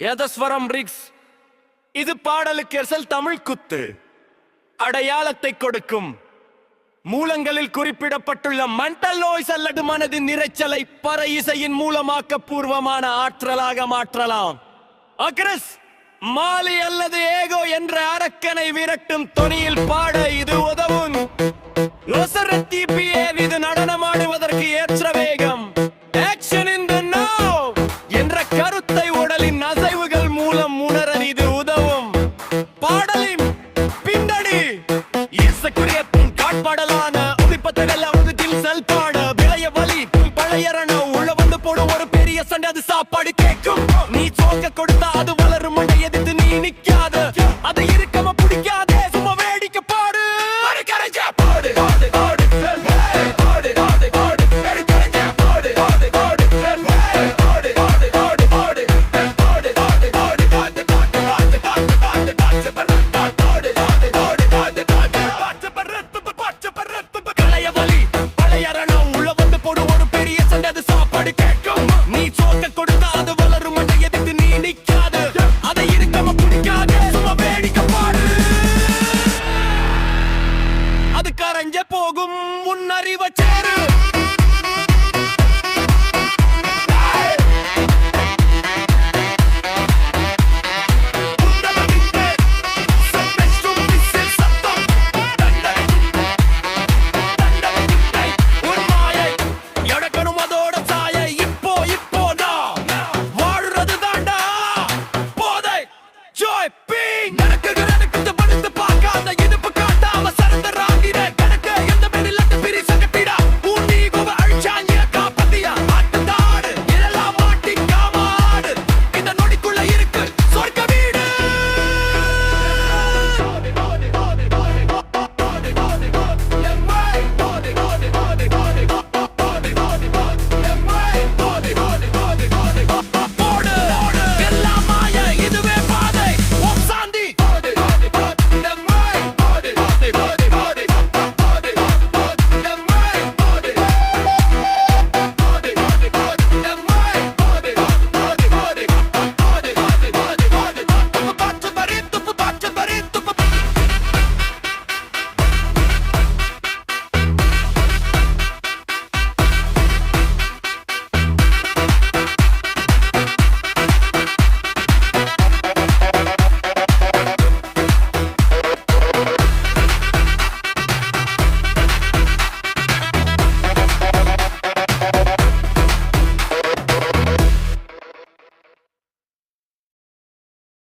யதஸ்வரம் ரிக்ஸ். இது பாடலுக்கு எசல் தமிழ் குத்து. அடையாளத்தை கொடுக்கும். மூலங்களில் குறிப்பிடப்பட்டுள்ள மண்டல் நோய்ஸ் அல்லது மனதின் இரைச்சலை பற இசையின் மூலமாக்க பூர்வமான ஆற்றலாக மாற்றலாம். அக்ரஸ் மாலி அல்லது ஏகோ என்ற அரக்கனை விரட்டும் தொனியில் பாட இது உதவும். இது நடனமாடுவதற்கு ஏற்ற வேகம். ஆக்ஷன் இன் த என்ற கருத்தை உடலின் பழைய வலி பழைய ரணம். உள்ள வந்து போடும் ஒரு பெரிய சண்டை அது சாப்பாடு கேட்கும். நீ சோக்க கொடுத்தா அது வளரும் எதிர்த்து நீ நிக்காத. அது இருக்கம பிடிக்காதே சும்மா வேடிக்கை பாடு. பாடு. నరివ చేరు